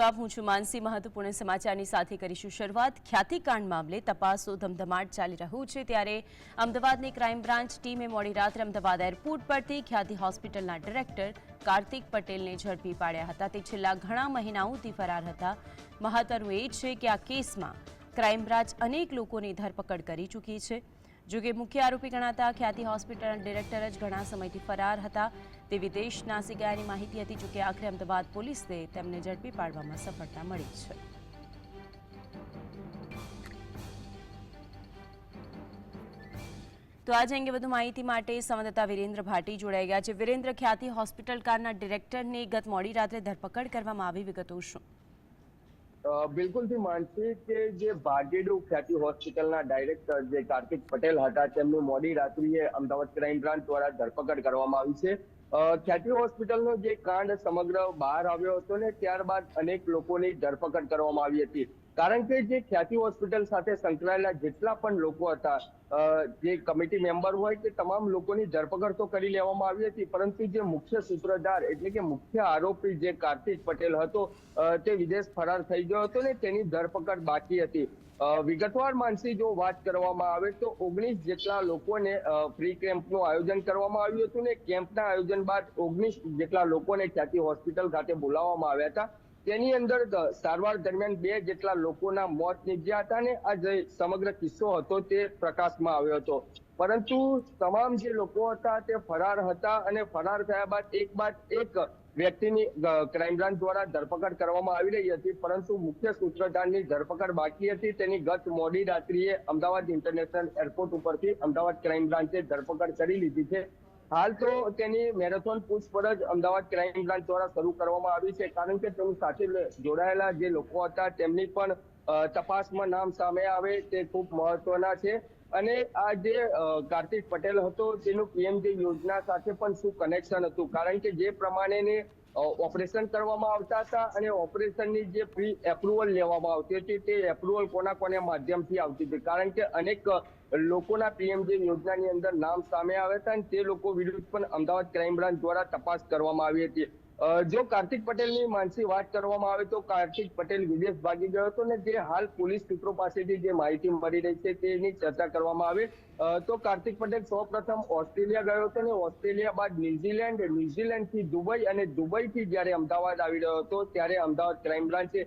આપ, હું છું માનસી. મહત્વપૂર્ણ સમાચારની સાથે કરીશું શરૂઆત. ખ્યાતિકાંડ મામલે તપાસો ધમધમાટ ચાલી રહ્યું છે. ત્યારે અમદાવાદની ક્રાઇમ બ્રાન્ચ ટીમે મોડી રાત્રે અમદાવાદ એરપોર્ટ પરથી ખ્યાતિ હોસ્પિટલના ડિરેક્ટર કાર્તિક પટેલને ઝડપી પાડ્યા હતા. તે છેલ્લા ઘણા મહિનાઓથી ફરાર હતા. મહત્વનું એ છે કે આ કેસમાં ક્રાઇમ બ્રાન્ચ અનેક લોકોની ધરપકડ કરી ચૂકી છે. જોકે મુખ્ય આરોપી ગણાતા ખ્યાતિ હોસ્પિટલના ડિરેક્ટર જ ઘણા સમયથી ફરાર હતા. તે વિદેશ નાસી ગયાની માહિતી હતી, જોકે આખરે અમદાવાદ પોલીસને તેમને ઝડપી પાડવામાં સફળતા મળી છે. તો આજે અંગે વધુ માહિતી માટે સંવાદદાતા વિરેન્દ્ર ભાટી જોડાઈ ગયા છે. વિરેન્દ્ર, ખ્યાતિ હોસ્પિટલ કારના ડિરેક્ટરની ગત મોડી રાત્રે ધરપકડ કરવામાં આવી વિગતો શું? બિલકુલથી માનસી કે જે ભાગેડુ ખ્યાતિ હોસ્પિટલના ડાયરેક્ટર જે કાર્તિક પટેલ હતા, તેમની મોડી રાત્રિએ અમદાવાદ ક્રાઇમ બ્રાન્ચ દ્વારા ધરપકડ કરવામાં આવી છે. ખ્યાતિ હોસ્પિટલનો જે કાંડ સમગ્ર બહાર આવ્યો હતો ને, ત્યારબાદ અનેક લોકોની ધરપકડ કરવામાં આવી હતી. કારણ કે જે ખ્યાતિ હોસ્પિટલ સાથે સંકળાયેલા જેટલા પણ લોકો હતા જે કમિટી મેમ્બર હોય તે તમામ લોકોની ધરપકડ તો કરી લેવામાં આવી હતી, પરંતુ જે મુખ્ય સૂત્રધાર એટલે કે મુખ્ય આરોપી જે કાર્તિક પટેલ હતો તે વિદેશ ફરાર થઈ ગયો હતો ને તેની ધરપકડ બાકી હતી. વિગતવાર માનસી જો વાત કરવામાં આવે તો ઓગણીસ જેટલા લોકોને ફ્રી કેમ્પનું આયોજન કરવામાં આવ્યું હતું ને કેમ્પના આયોજન બાદ ઓગણીસ જેટલા લોકોને ખ્યાતિ હોસ્પિટલ ખાતે બોલાવવામાં આવ્યા હતા. તેની અંદર સારવાર દરમિયાન બે જેટલા લોકોના મોત નીપજ્યા હતા ને આ જે સમગ્ર કિસ્સો હતો તે પ્રકાશમાં આવ્યો હતો. પરંતુ તમામ જે લોકો હતા તે ફરાર હતા અને ફરાર થયા બાદ એક બાદ એક વ્યક્તિની ક્રાઇમ બ્રાન્ચ દ્વારા ધરપકડ કરવામાં આવી રહી હતી. પરંતુ મુખ્ય સૂત્રધારની ધરપકડ બાકી હતી. તેની ગત મોડી રાત્રિએ અમદાવાદ ઇન્ટરનેશનલ એરપોર્ટ ઉપરથી અમદાવાદ ક્રાઇમ બ્રાન્ચે ધરપકડ કરી લીધી છે. હાલ તો તેની મેરેથોન પૂછપરછ અમદાવાદ ક્રાઇમ બ્રાન્ચ દ્વારા શરૂ કરવામાં આવી છે. કારણ કે તેની સાથે જોડાયેલા જે લોકો હતા, તેમની પણ તપાસમાં નામ સામે આવે તે ખૂબ મહત્વના છે. અને આ જે કાર્તિક પટેલ હતો, તેનું પીએમજી યોજના સાથે પણ શું કનેક્શન હતું? કારણ કે જે પ્રમાણેની ઓપરેશન કરવામાં આવતા હતા અને ઓપરેશનની જે પ્રી એપ્રુવલ લેવામાં આવતી હતી તે એપ્રુવલ કોના કોને માધ્યમથી આવતી હતી? કારણ કે અનેક લોકોના પીએમજે યોજનાની અંદર નામ સામે આવ્યા હતા અને તે લોકો વિરુદ્ધ પણ અમદાવાદ ક્રાઇમ બ્રાન્ચ દ્વારા તપાસ કરવામાં આવી હતી. જો કાર્તિક પટેલની માનસી વાત કરવામાં આવે તો કાર્તિક પટેલ વિદેશ ભાગી ગયો હતો ને જે હાલ પોલીસ સૂત્રો પાસેથી જે માહિતી મળી રહી છે તેની ચર્ચા કરવામાં આવે. તો કાર્તિક પટેલ સૌપ્રથમ ઓસ્ટ્રેલિયા ગયો હતો ને ઓસ્ટ્રેલિયા બાદ ન્યુઝીલેન્ડ, ન્યુઝીલેન્ડથી દુબઈ અને દુબઈથી જ્યારે અમદાવાદ આવી રહ્યો હતો ત્યારે અમદાવાદ ક્રાઇમ બ્રાન્ચે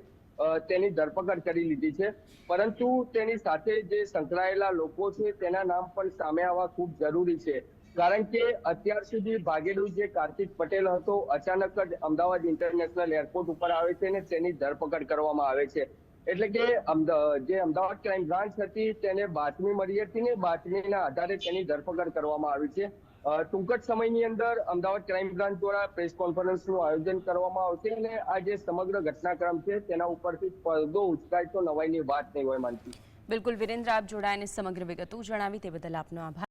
તેની ધરપકડ કરી લીધી છે. પરંતુ તેની સાથે જે સંકળાયેલા લોકો છે તેના નામ પણ સામે આવવા ખૂબ જરૂરી છે. કારણ કે અત્યાર સુધી ભાગેડુ જે કાર્તિક પટેલ હતો, અચાનક જ અમદાવાદ ઇન્ટરનેશનલ એરપોર્ટ ઉપર આવે છે અને તેની ધરપકડ કરવામાં આવે છે. એટલે કે જે અમદાવાદ ક્રાઇમ બ્રાન્ચ હતી, તેને બાતમી મળી હતી ને બાતમીના આધારે તેની ધરપકડ કરવામાં આવી છે. ટૂંક જ સમયની અંદર અમદાવાદ ક્રાઇમ બ્રાન્ચ દ્વારા પ્રેસ કોન્ફરન્સનું આયોજન કરવામાં આવશે અને આ જે સમગ્ર ઘટનાક્રમ છે, તેના ઉપરથી પડદો ઉચકાય તો નવાઈની વાત નહીં હોય માનતી. બિલકુલ, વિરેન્દ્ર, આપ જોડાઈને સમગ્ર વિગતો જણાવી, તે બદલ આપનો આભાર.